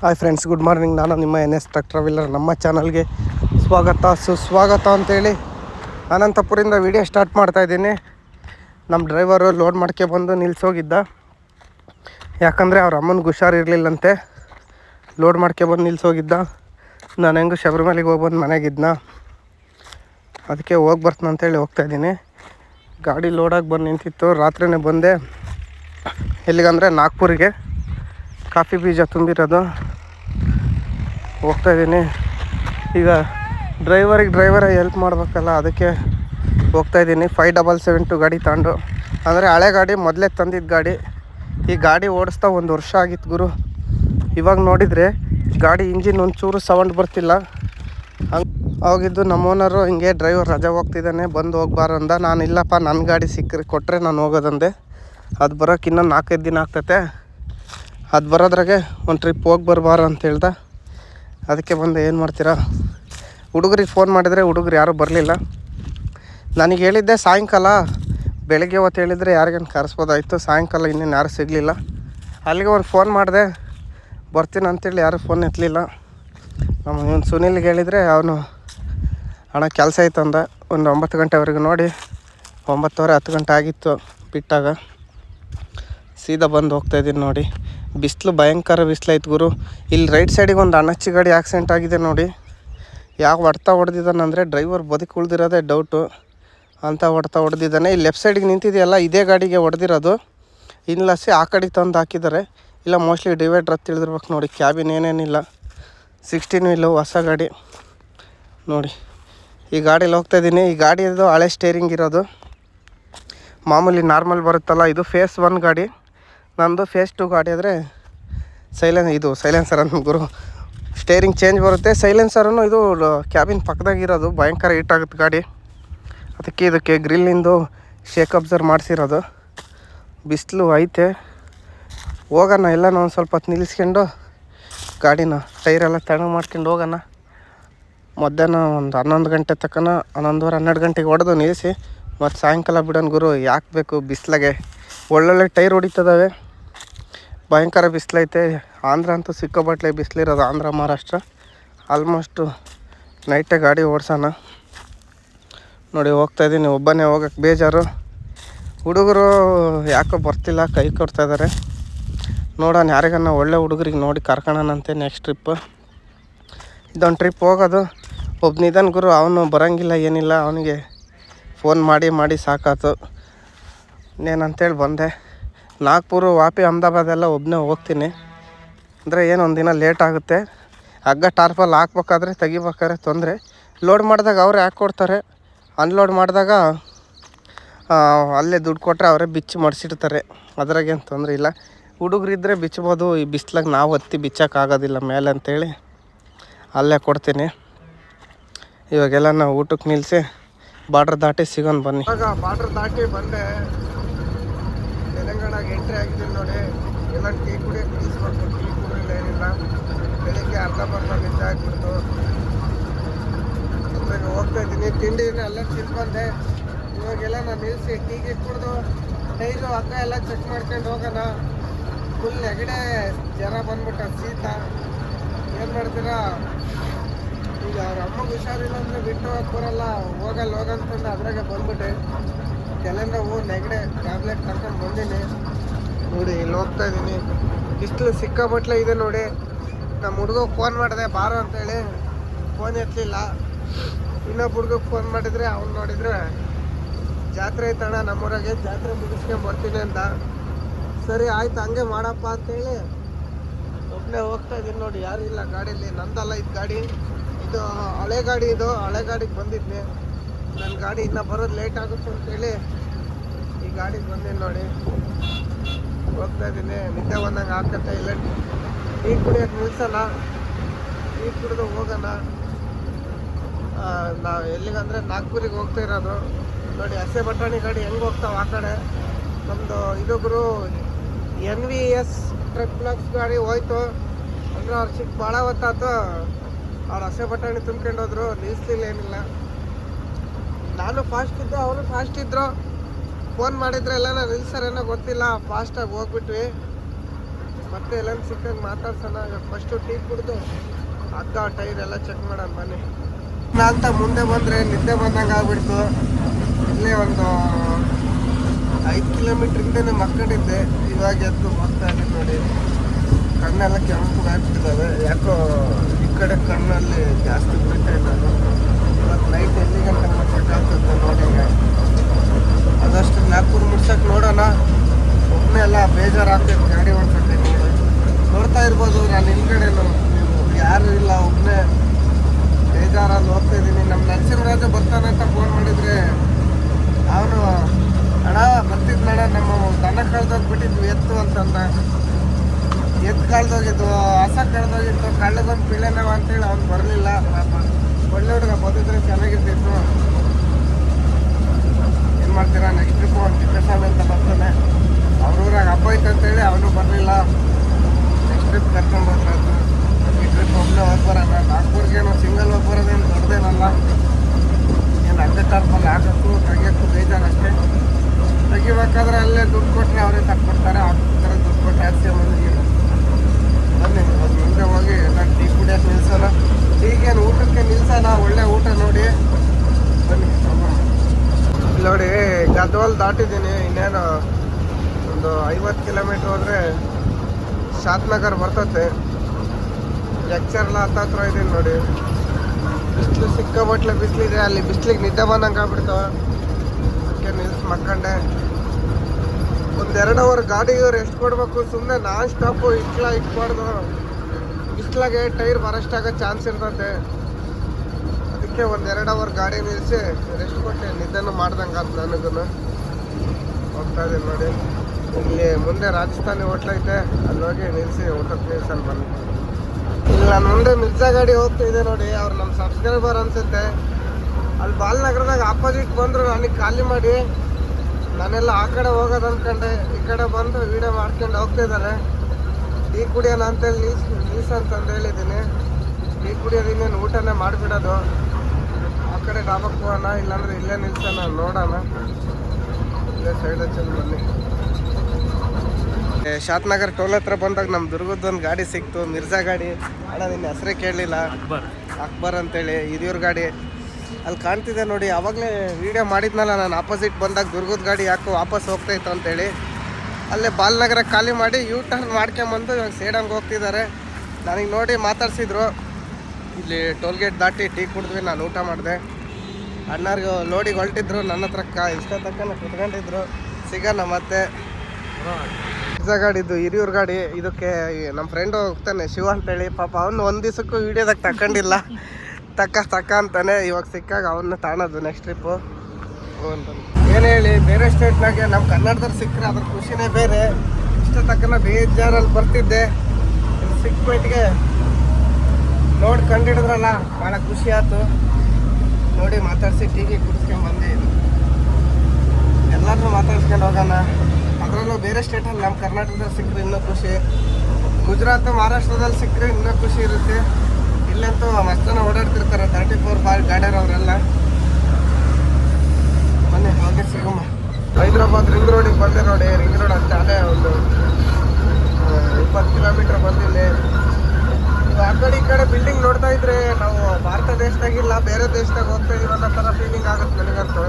Hi friends good morning ನಾನು ನಿಮ್ಮ N S truck traveller ನಮ್ಮ ಚಾನಲ್ಗೆ ಸ್ವಾಗತ. ಸುಸ್ವಾಗತ ಅಂತೇಳಿ ಅನಂತಪುರಿಂದ ವಿಡಿಯೋ ಸ್ಟಾರ್ಟ್ ಮಾಡ್ತಾ ಇದ್ದೀನಿ. ನಮ್ಮ ಡ್ರೈವರು ಲೋಡ್ ಮಾಡ್ಕೆ ಬಂದು ನಿಲ್ಸೋಗಿದ್ದ ಯಾಕಂದರೆ ಅವ್ರ ಅಮ್ಮನಿಗೆ ಹುಷಾರಿರಲಿಲ್ಲಂತೆ ಲೋಡ್ ಮಾಡ್ಕೆ ಬಂದು ನಿಲ್ಸೋಗಿದ್ದ ನಾನು ಹೆಂಗೂ ಶಬರಿಮಲೆಗೆ ಹೋಗಿ ಬಂದು ಮನೆಗಿದ್ನ ಅದಕ್ಕೆ ಹೋಗಿ ಬರ್ತೀನಿ ಅಂತೇಳಿ ಹೋಗ್ತಾಯಿದ್ದೀನಿ ಗಾಡಿ ಲೋಡಾಗಿ ಬಂದು ನಿಂತಿತ್ತು. ರಾತ್ರಿನೇ ಬಂದೆ. ಎಲ್ಲಿಗಂದರೆ ನಾಗ್ಪುರಿಗೆ. ಕಾಫಿ ಬೀಜ ತುಂಬಿರೋದು. ಹೋಗ್ತಾ ಇದ್ದೀನಿ. ಈಗ ಡ್ರೈವರಿಗೆ ಡ್ರೈವರೇ ಹೆಲ್ಪ್ ಮಾಡಬೇಕಲ್ಲ, ಅದಕ್ಕೆ ಹೋಗ್ತಾ ಇದ್ದೀನಿ. ಫೈವ್ ಡಬಲ್ ಸೆವೆನ್ ಟು ಗಾಡಿ ತಗೊಂಡು. ಅಂದರೆ ಹಳೆ ಗಾಡಿ, ಮೊದಲೇ ತಂದಿದ್ದ ಗಾಡಿ. ಈ ಗಾಡಿ ಓಡಿಸ್ತಾ ಒಂದು ವರ್ಷ ಆಗಿತ್ತು ಗುರು. ಇವಾಗ ನೋಡಿದರೆ ಗಾಡಿ ಇಂಜಿನ್ ಒಂಚೂರು ಸೌಂಡ್ ಬರ್ತಿಲ್ಲ. ಹಂಗೆ ಅವಾಗಿದ್ದು ನಮ್ಮ ಓನರು ಹಿಂಗೆ ಡ್ರೈವರ್ ರಜಾ ಹೋಗ್ತಿದ್ದಾನೆ, ಬಂದು ಹೋಗ್ಬಾರ ಅಂದ. ನಾನು ಇಲ್ಲಪ್ಪ ನನ್ನ ಗಾಡಿ ಸಿಕ್ಕರೆ ಕೊಟ್ಟರೆ ನಾನು ಹೋಗೋದಂದೆ. ಅದು ಬರೋಕ್ಕಿನ್ನೂ ನಾಲ್ಕೈದು ದಿನ ಆಗ್ತೈತೆ. ಅದು ಬರೋದ್ರಾಗೆ ಒಂದು ಟ್ರಿಪ್ ಹೋಗಿ ಬರ್ಬಾರ ಅಂತ ಹೇಳ್ದ. ಅದಕ್ಕೆ ಬಂದು, ಏನು ಮಾಡ್ತೀರಾ? ಹುಡುಗರಿಗೆ ಫೋನ್ ಮಾಡಿದರೆ ಹುಡುಗರು ಯಾರೂ ಬರಲಿಲ್ಲ. ನನಗೆ ಹೇಳಿದ್ದೆ, ಸಾಯಂಕಾಲ ಬೆಳಗ್ಗೆ ಹೊತ್ತು ಹೇಳಿದರೆ ಯಾರಿಗೇನು ಕರೆಸ್ಬೋದಾಯಿತು? ಸಾಯಂಕಾಲ ಇನ್ನೇನು ಯಾರು ಸಿಗಲಿಲ್ಲ. ಅಲ್ಲಿಗೆ ಒಂದು ಫೋನ್ ಮಾಡಿದೆ, ಬರ್ತೀನಿ ಅಂತೇಳಿ ಯಾರೂ ಫೋನ್ ಎತ್ತಲಿಲ್ಲ ನಮ್ಮ ಇವನು ಸುನಿಲ್ಗೆ ಹೇಳಿದರೆ, ಅವನು ಹಣ ಕೆಲಸ ಆಯ್ತು ಅಂದ. ಒಂದು ಒಂಬತ್ತು ಗಂಟೆವರೆಗೂ ನೋಡಿ. ಒಂಬತ್ತುವರೆ ಹತ್ತು ಗಂಟೆ ಆಗಿತ್ತು ಬಿಟ್ಟಾಗ. ಸೀದಾ ಬಂದು ಹೋಗ್ತಾಯಿದ್ದೀನಿ ನೋಡಿ. ಬಿಸಿಲು ಭಯಂಕರ ಬಿಸಿಲೈತೆ ಗುರು. ಇಲ್ಲಿ ರೈಟ್ ಸೈಡಿಗೆ ಒಂದು ಅಣಚ್ಚಿ ಗಾಡಿ ಆಕ್ಸಿಡೆಂಟ್ ಆಗಿದೆ ನೋಡಿ. ಯಾವ ಹೊಡ್ತಾ ಹೊಡೆದಿದ್ದಾನಂದರೆ ಡ್ರೈವರ್ ಬದುಕು ಉಳ್ದಿರೋದೇ ಡೌಟು ಅಂತ ಹೊಡ್ತಾ ಹೊಡೆದಿದ್ದಾನೆ. ಇಲ್ಲಿ ಲೆಫ್ಟ್ ಸೈಡಿಗೆ ನಿಂತಿದೆಯಲ್ಲ, ಇದೇ ಗಾಡಿಗೆ ಹೊಡೆದಿರೋದು. ಇನ್ಲಸಿ ಆ ಕಡೆಗೆ ತಂದು ಹಾಕಿದ್ದಾರೆ. ಇಲ್ಲ ಮೋಸ್ಟ್ಲಿ ಡಿವೈಡ್ರ್ ಹತ್ತು ತಿಳಿದಿರ್ಬೇಕು ನೋಡಿ. ಕ್ಯಾಬಿನ್ ಏನೇನಿಲ್ಲ. ಸಿಕ್ಸ್ಟೀನ್ ವೀಲು ಹೊಸ ಗಾಡಿ. ನೋಡಿ, ಈ ಗಾಡೀಲಿ ಹೋಗ್ತಾಯಿದ್ದೀನಿ ಈ ಗಾಡಿಯದು ಹಳೆ ಸ್ಟೇರಿಂಗ್ ಇರೋದು. ಮಾಮೂಲಿ ನಾರ್ಮಲ್ ಬರುತ್ತಲ್ಲ, ಇದು ಫೇಸ್ ಒನ್ ಗಾಡಿ. ನಂದು ಫೇಸ್ ಟು ಗಾಡಿ ಆದರೆ ಸೈಲೆನ್ ಇದು ಸೈಲೆನ್ಸರ್ ನಮ್ಮ ಗುರು. ಸ್ಟೇರಿಂಗ್ ಚೇಂಜ್ ಬರುತ್ತೆ. ಸೈಲೆನ್ಸರನ್ನು ಇದು ಕ್ಯಾಬಿನ್ ಪಕ್ಕದಾಗಿರೋದು ಭಯಂಕರ ಹೀಟ್ ಆಗುತ್ತೆ ಗಾಡಿ. ಅದಕ್ಕೆ ಇದಕ್ಕೆ ಗ್ರಿಲ್ಲಿಂದು ಶೇಕ್ ಅಬ್ಸರ್ವ್ ಮಾಡಿಸಿರೋದು. ಬಿಸಿಲು ಐತೆ. ಹೋಗೋಣ ಎಲ್ಲ ಒಂದು ಸ್ವಲ್ಪ ಹೊತ್ತು ನಿಲ್ಲಿಸ್ಕೊಂಡು ಗಾಡಿನ ಟೈರೆಲ್ಲ ತಣ್ಣಗೆ ಮಾಡ್ಕೊಂಡು ಹೋಗೋಣ. ಮಧ್ಯಾಹ್ನ ಒಂದು ಹನ್ನೊಂದು ಗಂಟೆ ತಕ್ಕನ ಹನ್ನೊಂದುವರೆ ಹನ್ನೆರಡು ಗಂಟೆಗೆ ಹೊಡೆದು ನಿಲ್ಲಿಸಿ. ಮತ್ತು ಸಾಯಂಕಾಲ ಬಿಡೋಣ ಗುರು, ಯಾಕೆ ಬೇಕು? ಬಿಸಿಲಾಗೆ ಒಳ್ಳೊಳ್ಳೆ ಟೈರ್ ಹೊಡಿತದಾವೆ. ಭಯಂಕರ ಬಿಸಿಲೈತೆ ಆಂಧ್ರ ಅಂತೂ ಸಿಕ್ಕಾಬಟ್ಲೆ ಬಿಸಿಲಿರೋದು ಆಂಧ್ರ, ಮಹಾರಾಷ್ಟ್ರ. ಆಲ್ಮೋಸ್ಟು ನೈಟೇ ಗಾಡಿ ಓಡಿಸೋಣ. ನೋಡಿ ಹೋಗ್ತಾಯಿದ್ದೀನಿ ಒಬ್ಬನೇ ಹೋಗಕ್ಕೆ ಬೇಜಾರು. ಹುಡುಗರು ಯಾಕೋ ಬರ್ತಿಲ್ಲ, ಕೈ ಕೊಡ್ತಾ ಇದ್ದಾರೆ. ನೋಡೋಣ, ಯಾರಿಗನ್ನ ಒಳ್ಳೆ ಹುಡುಗರಿಗೆ ನೋಡಿ ಕರ್ಕೊಳ್ಳೋಣಂತೆ ನೆಕ್ಸ್ಟ್ ಟ್ರಿಪ್ ಇದೊಂದು ಟ್ರಿಪ್ ಹೋಗೋದು. ಒಬ್ಬ ನಿಧಾನ ಗುರು, ಅವನು ಬರೋಂಗಿಲ್ಲ, ಏನಿಲ್ಲ. ಅವನಿಗೆ ಫೋನ್ ಮಾಡಿ ಮಾಡಿ ಸಾಕಾತು ಇನ್ನೇನಂತೇಳಿ ಬಂದೆ. ನಾಗ್ಪುರ, ವಾಪಿ, ಅಹಮದಾಬಾದ್ ಎಲ್ಲ ಒಬ್ಬನೇ ಹೋಗ್ತೀನಿ. ಅಂದರೆ ಏನು ಒಂದಿನ ದಿನ ಲೇಟ್ ಆಗುತ್ತೆ. ಹಗ್ಗ ಟಾರ್ಪಲ್ ಹಾಕ್ಬೇಕಾದ್ರೆ, ತೆಗಿಬೇಕಾದ್ರೆ ತೊಂದರೆ. ಲೋಡ್ ಮಾಡಿದಾಗ ಅವ್ರು ಯಾಕೆ ಕೊಡ್ತಾರೆ? ಅನ್ಲೋಡ್ ಮಾಡಿದಾಗ ಅಲ್ಲೇ ದುಡ್ಡು ಕೊಟ್ಟರೆ ಅವರೇ ಬಿಚ್ಚಿ ಮಡಿಸಿಡ್ತಾರೆ. ಅದ್ರಾಗೇನು ತೊಂದರೆ ಇಲ್ಲ. ಹುಡುಗರಿದ್ದರೆ ಬಿಚ್ಬೋದು, ಈ ಬಿಸ್ಲಾಗ ನಾವು ಹತ್ತಿ ಬಿಚ್ಚೋಕ್ಕಾಗೋದಿಲ್ಲ ಮೇಲೆ ಅಂತೇಳಿ ಅಲ್ಲೇ ಕೊಡ್ತೀನಿ. ಇವಾಗೆಲ್ಲ ನಾವು ಊಟಕ್ಕೆ ನಿಲ್ಲಿಸಿ ಬಾರ್ಡ್ರ್ ದಾಟಿ ಸಿಗೋಣ ಬನ್ನಿ. ಇವಾಗ ಬಾರ್ಡ್ರ್ ದಾಟಿ ಬಂದೆ. ಎಂಟ್ರಿ ಆಗಿದ್ದೀನಿ ನೋಡಿ ಎಲ್ಲ ಟೀ ಕುಡಿ ನಿಲ್ಲಿಸ್ಬೇಕು ಟೀ ಕುಡಿಯಿಲ್ಲ ಏನಿಲ್ಲ. ಬೆಳಿಗ್ಗೆ ಅರ್ಧ ಬರ್ಧ ನಿದ್ದೆ ಆಗ್ಬಿಡ್ತು. ಇವಾಗ ಹೋಗ್ತಾ ಇದ್ದೀನಿ. ತಿಂಡಿನ ಎಲ್ಲ ತಿನ್ಬಂದೆ ಇವಾಗೆಲ್ಲ ನಾನು ನಿಲ್ಲಿಸಿ ಟೀಗೆ ಕುಡಿದು ಟೈರು ಹಗ್ಗ ಎಲ್ಲ ಚೆಕ್ ಮಾಡ್ಕೊಂಡು ಹೋಗೋಣ. ಫುಲ್ ನೆಗಡೆ ಜ್ವರ ಬಂದ್ಬಿಟ್ಟ, ಶೀತ. ಏನು ಮಾಡ್ತೀರಾ? ಈಗ ಅವ್ರ ಅಮ್ಮಗೆ ಹುಷಾರಿಲ್ಲ ಅಂದರೆ ಬಿಟ್ಟು ಹೋಗಕ್ಕೆ ಬರಲ್ಲ. ಹೋಗಲ್ಲ, ಹೋಗಂತಂದು ಅದ್ರಾಗೆ ಬಂದ್ಬಿಟ್ಟೆ. ಕೆಲವೇ ಹೂ ನೆಗಡೆ, ಟ್ಯಾಬ್ಲೆಟ್ ಕರ್ಕೊಂಡು ಬಂದೀನಿ. ನೋಡಿ, ಇಲ್ಲಿ ಹೋಗ್ತಾ ಇದ್ದೀನಿ. ಇಷ್ಟು ಸಿಕ್ಕಾಪಟ್ಲೆ ಇದೆ ನೋಡಿ. ನಮ್ಮ ಹುಡುಗ ಫೋನ್ ಮಾಡಿದೆ, ಬಾರೋ ಅಂತೇಳಿ ಫೋನ್ ಎತ್ತಲಿಲ್ಲ. ಇನ್ನೊಬ್ಬ ಹುಡುಗ ಫೋನ್ ಮಾಡಿದರೆ ಅವ್ನು ನೋಡಿದರೆ, ಜಾತ್ರೆ ಐತಣ್ಣ ನಮ್ಮೂರಾಗೆ ಜಾತ್ರೆ ಮುಗಿಸ್ಕೊಂಡು ಬರ್ತೀನಿ ಅಂತ ಸರಿ, ಆಯ್ತು, ಹಂಗೆ ಮಾಡಪ್ಪ ಅಂತೇಳಿ ಒಬ್ಬನೇ ಹೋಗ್ತಾ ಇದ್ದೀನಿ ನೋಡಿ. ಯಾರು ಇಲ್ಲ ಗಾಡೀಲಿ. ನಂದಲ್ಲ ಇದು ಗಾಡಿ. ಇದು ಹಳೆ ಗಾಡಿ ಇದು. ಹಳೆ ಗಾಡಿಗೆ ಬಂದಿದ್ನಿ. ನನ್ನ ಗಾಡಿ ಇನ್ನೂ ಬರೋದು ಲೇಟ್ ಆಗುತ್ತೆ ಅಂತೇಳಿ ಈ ಗಾಡಿಗೆ ಬಂದೀನಿ ನೋಡಿ. ಹೋಗ್ತಾ ಇದ್ದೀನಿ ನಿದ್ದೆ ಬಂದಂಗೆ ಆಗ್ತಾ ಇಲ್ಲ. ಟೀ ಕುಡಿಯೋಕೆ ನಿಲ್ಸೋಣ ಟೀ ಕುಡಿದು ಹೋಗೋಣ. ನಾವು ಎಲ್ಲಿಗಂದರೆ ನಾಗ್ಪುರಿಗೆ ಹೋಗ್ತಾ ಇರೋದು. ನೋಡಿ, ಹಸೆ ಬಟಾಣಿ ಗಾಡಿ ಹೆಂಗೆ ಹೋಗ್ತಾವೆ ಆ ಕಡೆ. ನಮ್ಮದು ಇದೊಬ್ಬರು ಎನ್ ವಿ ಎಸ್ ಟ್ರಿಪ್ಲಕ್ಸ್ ಗಾಡಿ ಹೋಯ್ತು. ಅಂದರೆ ಅವ್ರು ಚಿಕ್ಕ ಭಾಳ ಹೊತ್ತಾಯ್ತು ಅವ್ರು ಹಸೆ ಬಟಾಣಿ ತುಂಬ್ಕೊಂಡೋದ್ರು ನಿಲ್ಲಿಸ್ಲಿಲ್ಲ ಏನಿಲ್ಲ. ನಾನು ಫಾಸ್ಟ್ ಇದ್ದೆ, ಅವರು ಫಾಸ್ಟ್ ಇದ್ರು. ಫೋನ್ ಮಾಡಿದ್ರೆ ಎಲ್ಲಾನ ನಿಲ್ಸರೇನೋ ಗೊತ್ತಿಲ್ಲ ಫಾಸ್ಟಾಗಿ ಹೋಗ್ಬಿಟ್ವಿ. ಮತ್ತೆ ಎಲ್ಲಾನು ಸಿಕ್ಕಂಗೆ ಮಾತಾಡ್ಸೋಣ ಫಸ್ಟು ಟೀ ಕುಡ್ದು ಅಕ್ಕ ಟೈರ್ ಎಲ್ಲ ಚೆಕ್ ಮಾಡೋಣ, ಬನ್ನಿ. ಅಂತ ಮುಂದೆ ಬಂದರೆ ನಿದ್ದೆ ಬಂದಂಗೆ ಆಗ್ಬಿಡ್ತು. ಇಲ್ಲೇ ಒಂದು ಐದು ಕಿಲೋಮೀಟ್ರ್ ಹಿಂದೆ ಮಕ್ಕಳಿದ್ದೆ ಇವಾಗ ಎದ್ದು ಹೋಗ್ತಾ ನೋಡಿ. ಕಣ್ಣೆಲ್ಲ ಕೆಂಪು ಆಗ್ಬಿಟ್ಟಿದ್ದಾವೆ. ಯಾಕೋ ಈ ಕಡೆ ಕಣ್ಣಲ್ಲಿ ಜಾಸ್ತಿ ಬಿಟ್ಟೆ ಇದ್ದಾವೆ ಇವತ್ತು ನೈಟ್ ಎಲ್ಲಿ ಗಂಟೆ ಮುಚ್ಚಕ್ಕಾಗ್ತದೆ ನೋಡಿ ಅದಷ್ಟು ನಾಲ್ಕೂರು ಮುಡ್ಸಕ್ಕೆ ನೋಡೋಣ ಒಬ್ಬನೇ ಎಲ್ಲ ಬೇಜಾರಾಗ್ತೈತೆ ಗಾಡಿ ಓಡ್ಸಕ್ಕೆ ನೋಡಿ ನೋಡ್ತಾ ಇರ್ಬೋದು ನಾನು ಹಿಂದ್ಗಡೆನು ನೀವು ಯಾರು ಇಲ್ಲ ಒಬ್ಬನೇ ಬೇಜಾರಲ್ಲಿ ಹೋಗ್ತಾ ಇದ್ದೀನಿ ನಮ್ಮ ನರಸಿಂಹರಾಜ ಬರ್ತಾನೆ ಅಂತ ಫೋನ್ ಮಾಡಿದರೆ ಅವನು ಅಣ್ಣ ಬರ್ತಿದ್ನಣ್ಣ ನಮ್ಮ ದನ ಕಳ್ದೋಗ್ಬಿಟ್ಟಿದ್ವಿ ಎತ್ತು ಅಂತಂದ. ಎತ್ತು ಕಳ್ದೋಗಿದ್ವು ಹಸ ಕಳ್ದೋಗಿತ್ತು ಕಳ್ಳದೊಂದು ಪಿಳೆನವ ನಾವು ಅಂತೇಳಿ ಅವ್ನು ಬರಲಿಲ್ಲ. ಒಳ್ಳೆ ಹುಡುಗ ಬದುಕಿದ್ರೆ ಚೆನ್ನಾಗಿರ್ತಿತ್ತು. ಏನು ಮಾಡ್ತೀರಾ ನೆಕ್ಸ್ಟ್ ಟ್ರಿಪ್ ಒಂದು ತಿಪ್ಪೇಸ್ವಾಮಿ ಅಂತ ಬರ್ತಾನೆ ಅವ್ರ ಊರಾಗ ಹಬ್ಬ ಐತೆ ಅಂತೇಳಿ ಅವನು ಬರಲಿಲ್ಲ ನೆಕ್ಸ್ಟ್ ಟ್ರಿಪ್ ಕರ್ಕೊಂಡು ಹೋದ್ರೆ ಅದು ಈ ಟ್ರಿಪ್ ಒಬ್ಬನೇ ಹೋಗಿ ಬರೋಣ ನಾಗ್ಪುರ್ಗೇನು ಸಿಂಗಲ್ ಹೋಗಿ ಬರೋದೇನು ದೊಡ್ಡದೇನಲ್ಲ ಏನು ಅಡ್ಡ ಟಾರ್ಪಲ್ಲಿ ಹಾಕೋಕ್ಕೂ ತೆಗಿಯೋಕ್ಕೂ ಬೇಜಾರಷ್ಟೇ ತೆಗಿಬೇಕಾದ್ರೆ ಅಲ್ಲೇ ದುಡ್ಡು ಕೊಟ್ಟರೆ ಅವರೇ ತಕ್ಕೊಡ್ತಾರೆ ಹಾಕ್ತಾರೆ ದುಡ್ಡು ಕೊಟ್ಟು ಆಡ್ಸಿ ಮಂದಿಗೆ ಬನ್ನಿ ಇವಾಗ ಮುಂದೆ ಹೋಗಿ ಎಲ್ಲ ಟೀ ಕುಡಿಯೋಕೆ ನಿಲ್ಸೋಣ ಟೀಗೇನು ಊಟಕ್ಕೆ ನಿಲ್ಸೋಣ ಒಳ್ಳೆ ಊಟ ನೋಡಿ ಬನ್ನಿ ಹೋಗೋಣ. ಇಲ್ಲಿ ನೋಡಿ ಗದ್ವಾಲ್ ದಾಟಿದ್ದೀನಿ. ಇನ್ನೇನು ಒಂದು ಐವತ್ತು ಕಿಲೋಮೀಟ್ರ್ ಹೋದರೆ ಶಾತ್ನಗರ್ ಬರ್ತತೆ. ಲೆಕ್ಚರ್ಲ ಹತ್ತತ್ರ ಇದ್ದೀನಿ ನೋಡಿ. ಬಿಸಿಲು ಸಿಕ್ಕಾಬಟ್ಲೆ ಬಿಸಿಲಿದೆ ಅಲ್ಲಿ ಬಿಸಿಲಿಗೆ ನಿದ್ದೆ ಬಂದಂಗೆ ಆಗ್ಬಿಡ್ತಾವ ಅದಕ್ಕೆ ನಿಲ್ಸಿ ಮಕ್ಕಂಡೆ. ಒಂದೆರಡು ಅವರ್ ಗಾಡಿಗೆ ರೆಸ್ಟ್ ಕೊಡಬೇಕು? ಸುಮ್ಮನೆ ನಾನ್ ಸ್ಟಾಪು ಇಟ್ಲ ಇಟ್ಬಾರ್ದು. ಬಿಸ್ಲಾಗೆ ಟೈರ್ ಬರೋಷ್ಟಾಗ ಚಾನ್ಸ್ ಇರ್ತದೆ ಅದಕ್ಕೆ ಒಂದೆರಡು ಅವರ್ ಗಾಡಿ ನಿಲ್ಲಿಸಿ ರೆಸ್ಟ್ ಕೊಟ್ಟೆ ನಿದ್ದೆನೂ ಮಾಡ್ದಂಗೆ ಆಯ್ತು ನನಗೂ ಹೋಗ್ತಾ ಇದ್ದೀನಿ ನೋಡಿ. ಇಲ್ಲಿ ಮುಂದೆ ರಾಜಸ್ಥಾನಿ ಹೋಟ್ಲ್ ಐತೆ. ಅಲ್ಲಿ ಹೋಗಿ ನಿಲ್ಲಿಸಿ ಊಟಕ್ಕೆ ನಿಲ್ಸಲ್ಲಿ ಬನ್ನಿ. ಇಲ್ಲಿ ನಾನು ಮುಂದೆ ಮಿರ್ಜಾ ಗಾಡಿ ಹೋಗ್ತಾ ಇದೆ ನೋಡಿ. ಅವ್ರು ನಮ್ಮ ಸಬ್ಸ್ಕ್ರೈಬರ್ ಅನಿಸುತ್ತೆ. ಅಲ್ಲಿ ಬಾಲ್ನಗರದಾಗ ಆಪೋಸಿಟ್ ಬಂದರು. ನನಗೆ ಖಾಲಿ ಮಾಡಿ. ನಾನೆಲ್ಲ ಆ ಕಡೆ ಹೋಗೋದು ಅಂದ್ಕೊಂಡೆ ಈ ಕಡೆ ಬಂದು ವೀಡಿಯೋ ಮಾಡ್ಕೊಂಡು ಹೋಗ್ತಾ ಇದ್ದಾರೆ. ಟೀ ಕುಡಿಯೋಣ ಅಂತೇಳಿ ನೀಸ್ ನೀಸ್ ಅಂತಂದು ಹೇಳಿದ್ದೀನಿ. ಟೀ ಕುಡಿಯೋದು ಇನ್ನೇನು ಊಟನೇ ಮಾಡಿಬಿಡೋದು. ಆ ಕಡೆ ಡಾಬಕ್ಕೆ ಹೋಗೋಣ, ಇಲ್ಲಾಂದ್ರೆ ಇಲ್ಲೇ ನಿಲ್ಸೋಣ, ನೋಡೋಣ. ಹಚ್ಚಲ್ಲಿ ಬನ್ನಿ. ಶಾತ್ನಗರ್ ಟೋಲ್ ಹತ್ರ ಬಂದಾಗ ನಮ್ಮ ದುರ್ಗದ ಒಂದು ಗಾಡಿ ಸಿಕ್ತು ಮಿರ್ಜಾ ಗಾಡಿ. ಅಣ್ಣ ನಿನ್ನ ಹೆಸರೇ ಕೇಳಲಿಲ್ಲ. ಅಕ್ಬರ್. ಅಕ್ಬರ್ ಅಂತೇಳಿ ಹಿರಿಯೂರ್ ಗಾಡಿ. ಅಲ್ಲಿ ಕಾಣ್ತಿದೆ ನೋಡಿ ಆವಾಗಲೇ ವಿಡಿಯೋ ಮಾಡಿದ್ನಲ್ಲ ನಾನು ಆಪೋಸಿಟ್ ಬಂದಾಗ ದುರ್ಗದ ಗಾಡಿ ಯಾಕೋ ವಾಪಸ್ ಹೋಗ್ತೈತೆ ಅಂತೇಳಿ. ಅಲ್ಲೇ ಬಾಲ್ನಗರ ಖಾಲಿ ಮಾಡಿ ಯೂ ಟರ್ನ್ ಮಾಡ್ಕೊಂಬಂದು ಇವಾಗ ಸೇಡಂಗೆ ಹೋಗ್ತಿದ್ದಾರೆ. ನನಗೆ ನೋಡಿ ಮಾತಾಡ್ಸಿದ್ರು. ಇಲ್ಲಿ ಟೋಲ್ಗೇಟ್ ದಾಟಿ ಟೀ ಕುಡಿದ್ವಿ ನಾನು ಊಟ ಮಾಡಿದೆ. ಅಣ್ಣಾರ್ಗು ಲೋಡಿಗೆ ಹೊಲ್ಟಿದ್ರು, ನನ್ನ ಹತ್ರ ಕ ಇಷ್ಟ ತಕ್ಕನ ಕುತ್ಕೊಂಡಿದ್ರು. ಸಿಗೋಣ ಮತ್ತೆ. ಗಾಡಿ ಇದು ಹಿರಿಯೂರ್ ಗಾಡಿ, ಇದಕ್ಕೆ ನಮ್ಮ ಫ್ರೆಂಡ್ ಹೋಗ್ತಾನೆ, ಶಿವ ಅಂತೇಳಿ. ಪಾಪ ಅವನು ಒಂದು ದಿವಸಕ್ಕೂ ವಿಡಿಯೋದಾಗ ತಕೊಂಡಿಲ್ಲ. ತಕ್ಕ ತಕ್ಕ ಅಂತಾನೆ. ಇವಾಗ ಸಿಕ್ಕಾಗ ಅವನ್ನ ತಾಣದು ನೆಕ್ಸ್ಟ್ ಟ್ರಿಪ್ಪು ಏನು ಹೇಳಿ, ಬೇರೆ ಸ್ಟೇಟ್ನಾಗೆ ನಮ್ಮ ಕನ್ನಡದವ್ರು ಸಿಕ್ಕರೆ ಅದ್ರ ಖುಷಿನೇ ಬೇರೆ. ಇಷ್ಟ ತಕ್ಕನ ಬೇಜಾರಲ್ಲಿ ಬರ್ತಿದ್ದೆ. ನೋಡ್ ನೋಡಿ ಕಂಡಿಡಿದ್ರಲ್ಲ, ಭಾಳ ಖುಷಿ ಆಯ್ತು ನೋಡಿ, ಮಾತಾಡಿಸಿ ಟೀಗೆ ಕುಡಿಸ್ಕೊಂಡು ಬಂದೆ ಎಲ್ಲರನ್ನೂ ಮಾತಾಡ್ಸ್ಕೊಂಡು ಹೋಗೋಣ. ಅದರಲ್ಲೂ ಬೇರೆ ಸ್ಟೇಟಲ್ಲಿ ನಮ್ಮ ಕರ್ನಾಟಕದಲ್ಲಿ ಸಿಕ್ಕರೆ ಇನ್ನೂ ಖುಷಿ. ಗುಜರಾತ್, ಮಹಾರಾಷ್ಟ್ರದಲ್ಲಿ ಸಿಕ್ಕರೆ ಇನ್ನೂ ಖುಷಿ ಇರುತ್ತೆ. ಇಲ್ಲಂತೂ ಮಸ್ತ್ ಜನ ಓಡಾಡ್ತಿರ್ತಾರೆ. ತರ್ಟಿ ಫೋರ್ ಬಾರ್ ಗಾಡಿಯರ್ ಅವರೆಲ್ಲ. ಬನ್ನಿ, ಹೋಗಿ ಸಿಗಮ್ಮ. ಹೈದ್ರಾಬಾದ್ ರಿಂಗ್ ರೋಡಿಗೆ ಬಂದೆ ನೋಡಿ. ರಿಂಗ್ ರೋಡ್ ಅಷ್ಟೇ ಅಲ್ಲೇ ಒಂದು ಇಪ್ಪತ್ತು ಕಿಲೋಮೀಟ್ರ್ ಬಂದಿಲ್ಲಿ. ಆ ಕಡೆ ಈ ಕಡೆ ಬಿಲ್ಡಿಂಗ್ ನೋಡ್ತಾ ಇದ್ರೆ ನಾವು ಭಾರತ ದೇಶದಾಗಿಲ್ಲ, ಬೇರೆ ದೇಶದಾಗ ಹೋಗ್ತಾ ಇದೀವಿ ಅನ್ನೋ ಥರ ಫೀಲಿಂಗ್ ಆಗುತ್ತೆ ನನಗಂತೂ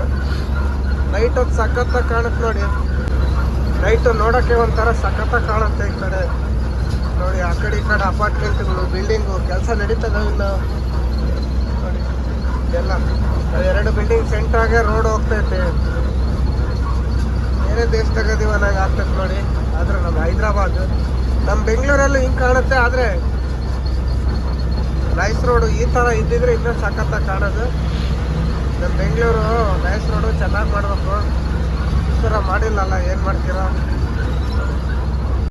ನೈಟ್ ಒಂದು ಸಖತ್ತಾಗಿ ಕಾಣುತ್ತೆ ನೋಡಿ. ನೈಟು ನೋಡೋಕ್ಕೆ ಒಂಥರ ಸಖತ್ತಾಗಿ ಕಾಣುತ್ತೆ ಈ ಕಡೆ. ನೋಡಿ, ಆ ಕಡೆ ಈ ಕಡೆ ಅಪಾರ್ಟ್ಮೆಂಟ್ಗಳು ಬಿಲ್ಡಿಂಗು ಕೆಲಸ ನಡೀತದ ಇನ್ನು ನೋಡಿ ಎಲ್ಲ ಎರಡು ಬಿಲ್ಡಿಂಗ್ ಸೆಂಟ್ರಾಗೆ ರೋಡ್ ಹೋಗ್ತೈತೆ. ಬೇರೆ ದೇಶದಾಗ ದಿವನಾಗ ಆಗ್ತೈತೆ ನೋಡಿ. ಆದ್ರೆ ನಮ್ಮ ಹೈದ್ರಾಬಾದ್. ನಮ್ಮ ಬೆಂಗಳೂರಲ್ಲೂ ಹಿಂಗೆ ಕಾಣುತ್ತೆ, ಆದರೆ ನೈಸ್ ರೋಡು ಈ ಥರ ಇದ್ದಿದ್ರೆ ಇನ್ನೂ ಸಖತ್ತಾಗಿ ಕಾಣೋದು. ಬೆಂಗಳೂರು ನೈಸ್ ರೋಡು ಚೆನ್ನಾಗಿ ಮಾಡಬೇಕು. ಈ ಥರ ಮಾಡಿಲ್ಲಲ್ಲ, ಏನು ಮಾಡ್ತೀರಾ?